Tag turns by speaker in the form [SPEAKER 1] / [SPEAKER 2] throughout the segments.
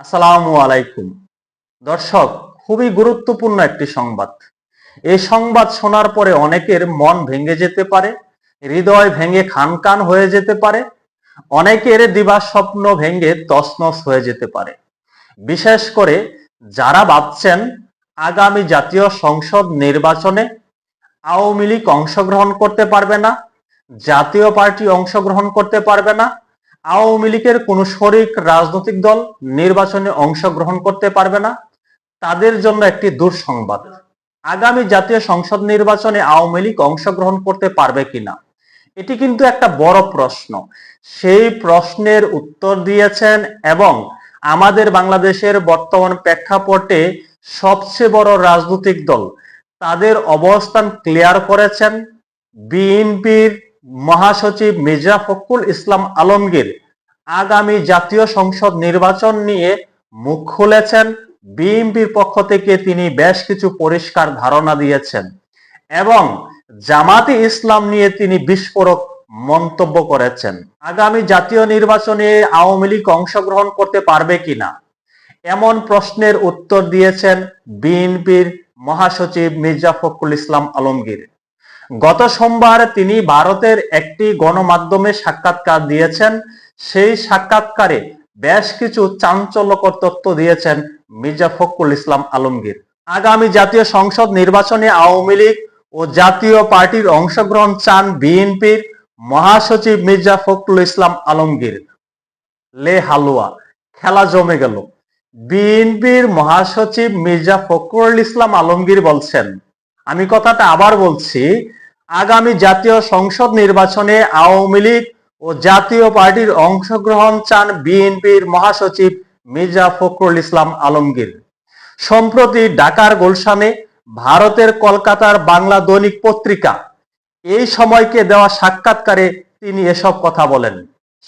[SPEAKER 1] আসসালামু আলাইকুম। দর্শক, খুবই গুরুত্বপূর্ণ একটি সংবাদ। এই সংবাদ শোনার পরে অনেকের মন ভেঙে যেতে পারে, হৃদয় ভেঙে খান খান হয়ে যেতে পারে, অনেকের দিবা স্বপ্ন ভেঙে তছনছ হয়ে যেতে পারে। বিশেষ করে যারা ভাবছেন আগামী জাতীয় সংসদ নির্বাচনে আওয়ামী লীগ অংশগ্রহণ করতে পারবে না, জাতীয় পার্টি অংশগ্রহণ করতে পারবে না আওয়ামী লীগের কোন শরিক রাজনৈতিক দল নির্বাচনে অংশগ্রহণ করতে পারবে না। তাদের জন্য একটি দুঃসংবাদ। আগামী জাতীয় সংসদ নির্বাচনে আওয়ামী লীগ অংশগ্রহণ করতে পারবে কিনা? এটি কিন্তু একটা বড় প্রশ্ন। সেই প্রশ্নের উত্তর দিয়েছেন এবং আমাদের বাংলাদেশের বর্তমান প্রেক্ষাপটে সবচেয়ে বড় রাজনৈতিক দল। তাদের অবস্থান ক্লিয়ার করেছেন। বিএনপির মহাসচিব মির্জা ফখরুল ইসলাম আলমগীর আগামী জাতীয় সংসদ নির্বাচন নিয়ে মুখ খুলেছেন। বিএনপির পক্ষ থেকে তিনি বেশ কিছু পরিষ্কার ধারণা দিয়েছেন এবং জামাতি ইসলাম নিয়ে তিনি বিস্ফোরক মন্তব্য করেছেন। আগামী জাতীয় নির্বাচনে আওয়ামী লীগ অংশগ্রহণ করতে পারবে কিনা? এমন প্রশ্নের উত্তর দিয়েছেন বিএনপির মহাসচিব মির্জা ফখরুল ইসলাম আলমগীর। গত সোমবার তিনি ভারতের একটি গণমাধ্যমে সাক্ষাৎকার দিয়েছেন। সেই সাক্ষাৎকারে বেশ কিছু চাঞ্চল্যকর তথ্য দিয়েছেন মির্জা ফখরুল ইসলাম আলমগীর। আগামী জাতীয় সংসদ নির্বাচনে আওয়ামী লীগ ও জাতীয় পার্টির অংশগ্রহণ চান বিএনপির মহাসচিব মির্জা ফখরুল ইসলাম আলমগীর। লে হালুয়া, খেলা জমে গেল। বিএনপির মহাসচিব মির্জা ফখরুল ইসলাম আলমগীর বলছেন আমি কথাটা আবার বলছি, আগামী জাতীয় সংসদ নির্বাচনে আওয়ামী লীগ ও জাতীয় পার্টির অংশগ্রহণ চান বিএনপির মহাসচিব মির্জা ফখরুল ইসলাম আলমগীর। সম্প্রতি ঢাকার গুলশানে ভারতের কলকাতার বাংলা দৈনিক পত্রিকা, এই সময়কে দেওয়া সাক্ষাৎকারে তিনি এসব কথা বলেন।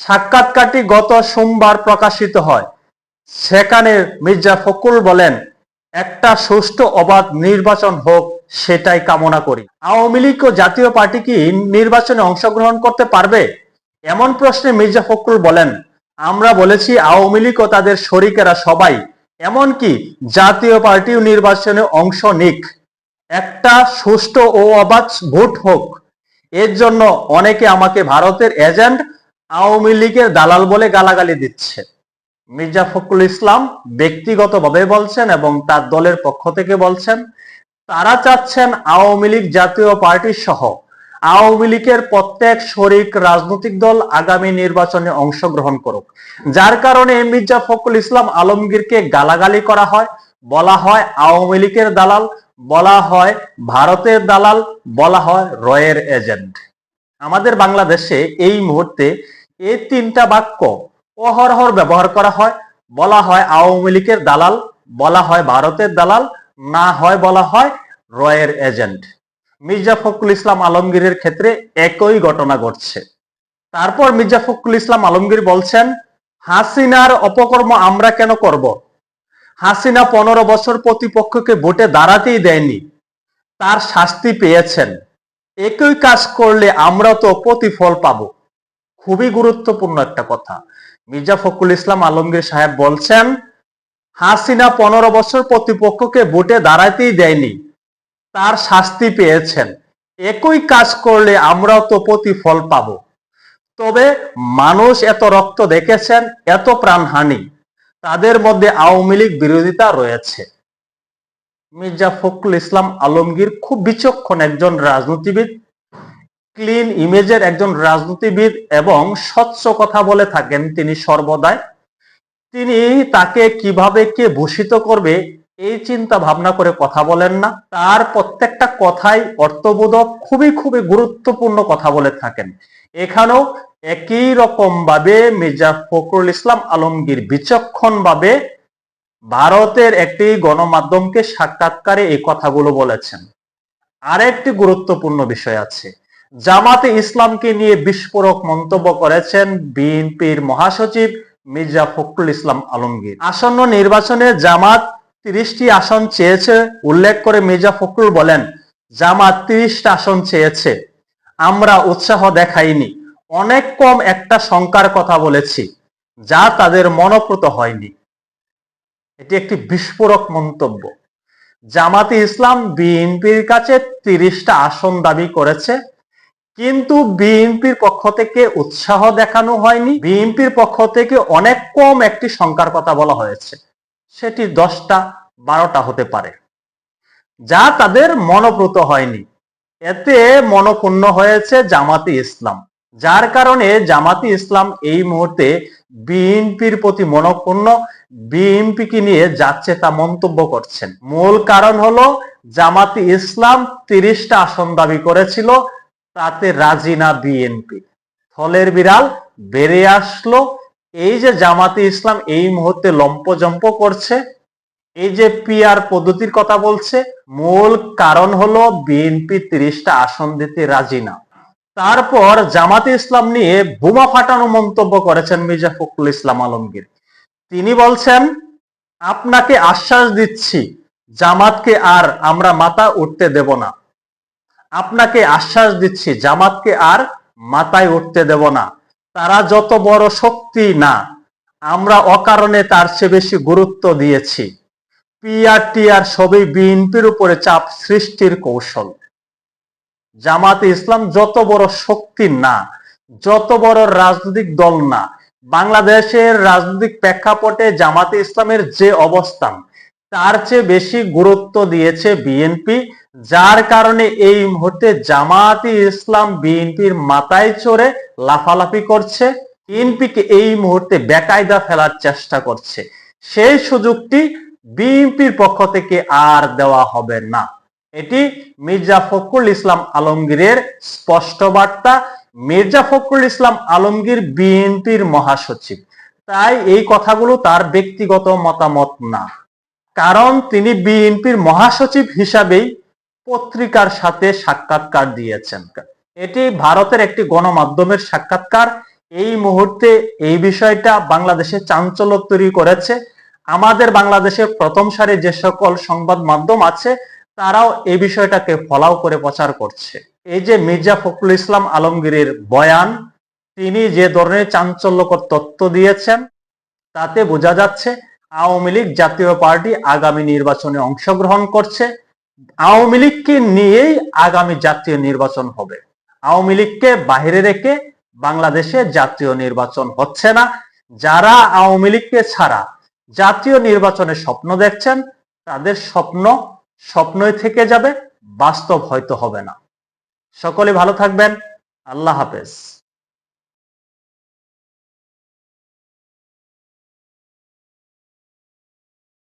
[SPEAKER 1] সাক্ষাৎকারটি গত সোমবার প্রকাশিত হয়। সেখানে মির্জা ফখরুল বলেন, একটা সুষ্ঠু অবাধ নির্বাচন হোক সেটাই কামনা করি। আওয়ামী লীগ ও জাতীয় পার্টি কি নির্বাচনে অংশগ্রহণ করতে পারবে? এমন প্রশ্নে মির্জা ফখরুল বলেন, আমরা বলেছি আওয়ামী লীগ ও তাদের শরিকেরা সবাই, এমনকি জাতীয় পার্টিও নির্বাচনে অংশ নিক। একটা সুষ্ঠু ও অবাধ ভোট হোক। এর জন্য অনেকে আমাকে ভারতের এজেন্ট আওয়ামী লীগের দালাল বলে গালাগালি দিচ্ছে। মির্জা ফখরুল ইসলাম ব্যক্তিগতভাবে বলছেন এবং তার দলের পক্ষ থেকে বলছেন তারা চাচ্ছেন আওয়ামী লীগ জাতীয় পার্টি সহ। আওয়ামী লীগের প্রত্যেক শরিক রাজনৈতিক দল আগামী নির্বাচনে অংশগ্রহণ করুক। যার কারণে মির্জা ফখরুল ইসলাম আলমগীরকে গালাগালি করা হয়, বলা হয় আওয়ামী লীগের দালাল, বলা হয় ভারতের দালাল, বলা হয় রয়ের এজেন্ট। আমাদের বাংলাদেশে এই মুহূর্তে এই তিনটা বাক্য অহরহর ব্যবহার করা হয়। বলা হয় আওয়ামী লীগের দালাল, বলা হয় ভারতের দালাল না হয় বলা হয় রয়ের এজেন্ট। মির্জা ফখরুল ইসলাম আলমগীরের ক্ষেত্রে একই ঘটনা ঘটছে। তারপর মির্জা ফখরুল ইসলাম আলমগীর বলছেন, হাসিনার অপকর্ম আমরা কেন করব? হাসিনা পনেরো বছর প্রতিপক্ষকে ভোটে দাঁড়াতেই দেয়নি, তার শাস্তি পেয়েছেন। একই কাজ করলে আমরা তো প্রতিফল পাব। খুবই গুরুত্বপূর্ণ একটা কথা। মির্জা ফখরুল ইসলাম আলমগীর সাহেব বলছেন হাসিনা পনেরো বছর প্রতিপক্ষকে ভোটে দাঁড়াতেই দেয়নি। তার শাস্তি পেয়েছেন। একই কাজ করলে আমরাও তো প্রতিফল পাব। তবে মানুষ এত রক্ত দেখেছেন, এত প্রাণহানি। তাদের মধ্যে আওয়ামী লীগ বিরোধিতা রয়েছে। মির্জা ফখরুল ইসলাম আলমগীর খুব বিচক্ষণ একজন রাজনীতিবিদ, ক্লিন ইমেজের একজন রাজনীতিবিদ এবং স্বচ্ছ কথা বলে থাকেন তিনি সর্বদাই। তিনি তাকে কীভাবে কে ভূষিত করবে, এই চিন্তা ভাবনা করে কথা বলেন না। তার প্রত্যেকটা কথাই অর্থবোধক, খুবই খুবই গুরুত্বপূর্ণ কথা বলে থাকেন। এখানেও একই রকম ভাবে মির্জা ফখরুল ইসলাম আলমগীর বিচক্ষণ ভাবে ভারতের একটি গণমাধ্যমকে সাক্ষাৎকারে এই কথাগুলো বলেছেন। আরেকটি গুরুত্বপূর্ণ বিষয় আছে। জামাতে ইসলামকে নিয়ে বিস্ফোরক মন্তব্য করেছেন বিএনপির মহাসচিব মির্জা ফখরুল ইসলাম আলমগীর। আসন্ন নির্বাচনে জামাত তিরিশটি আসন চেয়েছে, উল্লেখ করে মির্জা ফখরুল বলেন, জামাত তিরিশটা আসন চেয়েছে। আমরা উৎসাহ দেখাইনি। অনেক কম একটা সংখ্যার কথা বলেছি, যা তাদের মনপ্রত হয়নি। এটি একটি বিস্ফোরক মন্তব্য। জামাতে ইসলাম বিএনপির কাছে তিরিশটা আসন দাবি করেছে কিন্তু বিএনপির পক্ষ থেকে উৎসাহ দেখানো হয়নি। বিএনপির পক্ষ থেকে অনেক কম একটি সংখ্যার কথা বলা হয়েছে। সেটি দশটা, বারোটা হতে পারে। যা তাদের মনোপ্রত হয়নি। এতে মনক্ষুণ্ণ হয়েছে জামাতি ইসলাম। যার কারণে জামাতি ইসলাম এই মুহূর্তে বিএনপির প্রতি মনক্ষুণ্ণ বিএনপিকে নিয়ে যাচ্ছে তা মন্তব্য করছেন। মূল কারণ হলো, জামাতি ইসলাম তিরিশটা আসন দাবি করেছিল। তাতে রাজি না বিএনপি। থলের বিড়াল বেড়ে আসলো। এই যে জামাতি ইসলাম এই মুহূর্তে লম্পজম্প করছে, এই যে পিআর পদ্ধতির কথা বলছে, মূল কারণ হলো বিএনপি তিরিশটা আসন দিতে রাজি না। তারপর জামাতে ইসলাম নিয়ে বোমা ফাটানো মন্তব্য করেছেন মির্জা ফখরুল ইসলাম আলমগীর। তিনি বলছেন, আপনাকে আশ্বাস দিচ্ছি, জামাতকে আর আমরা মাথা উঠতে দেব না। আপনাকে আশ্বাস দিচ্ছি, জামাতকে আর মাথায় উঠতে দেব না। তারা যত বড় শক্তি না, আমরা অকারণে তার চেয়ে বেশি গুরুত্ব দিয়েছি। পিআর টিআর সবই বিএনপির উপরে চাপ সৃষ্টির কৌশল। জামাতে ইসলাম যত বড় শক্তি না, যত বড় রাজনৈতিক দল না, বাংলাদেশের রাজনৈতিক প্রেক্ষাপটে জামাতে ইসলামের যে অবস্থান, তার চেয়ে বেশি গুরুত্ব দিয়েছে বিএনপি যার কারণে এই মুহূর্তে জামাতি ইসলাম বিএনপির মাথায় চড়ে লাফালাফি করছে। বিএনপিকে এই মুহূর্তে বেকায়দা ফেলার চেষ্টা করছে। সেই সুযোগটি বিএনপির পক্ষ থেকে আর দেওয়া হবে না। এটি মির্জা ফখরুল ইসলাম আলমগীরের স্পষ্ট বার্তা। মির্জা ফখরুল ইসলাম আলমগীর বিএনপির মহাসচিব। তাই এই কথাগুলো তার ব্যক্তিগত মতামত না। কারণ তিনি বিএনপির মহাসচিব হিসাবেই পত্রিকার সাথে সাক্ষাৎকার দিয়েছেন। এটি ভারতের একটি গণমাধ্যমের সাক্ষাৎকার। এই মুহূর্তে এই বিষয়টা বাংলাদেশে চাঞ্চল্য তৈরি করেছে। আমাদের বাংলাদেশে প্রথম সারি যে সকল সংবাদ মাধ্যম আছে, তারাও এই বিষয়টাকে ফলাও করে প্রচার করছে। এই যে মির্জা ফখরুল ইসলাম আলমগীরের বয়ান, তিনি যে ধরনের চাঞ্চল্যকর তথ্য দিয়েছেন, তাতে বোঝা যাচ্ছে আওয়ামী লীগ জাতীয় পার্টি আগামী নির্বাচনে অংশগ্রহণ করছে। আওয়ামী লীগকে নিয়েই আগামী জাতীয় নির্বাচন হবে। আওয়ামী লীগকে বাহিরে রেখে বাংলাদেশে জাতীয় নির্বাচন হচ্ছে না। যারা আওয়ামী লীগকে ছাড়া জাতীয় নির্বাচনের স্বপ্ন দেখছেন, তাদের স্বপ্ন স্বপ্নই থেকে যাবে, বাস্তব হয়তো হবে না। সকলে ভালো থাকবেন। আল্লাহ হাফেজ।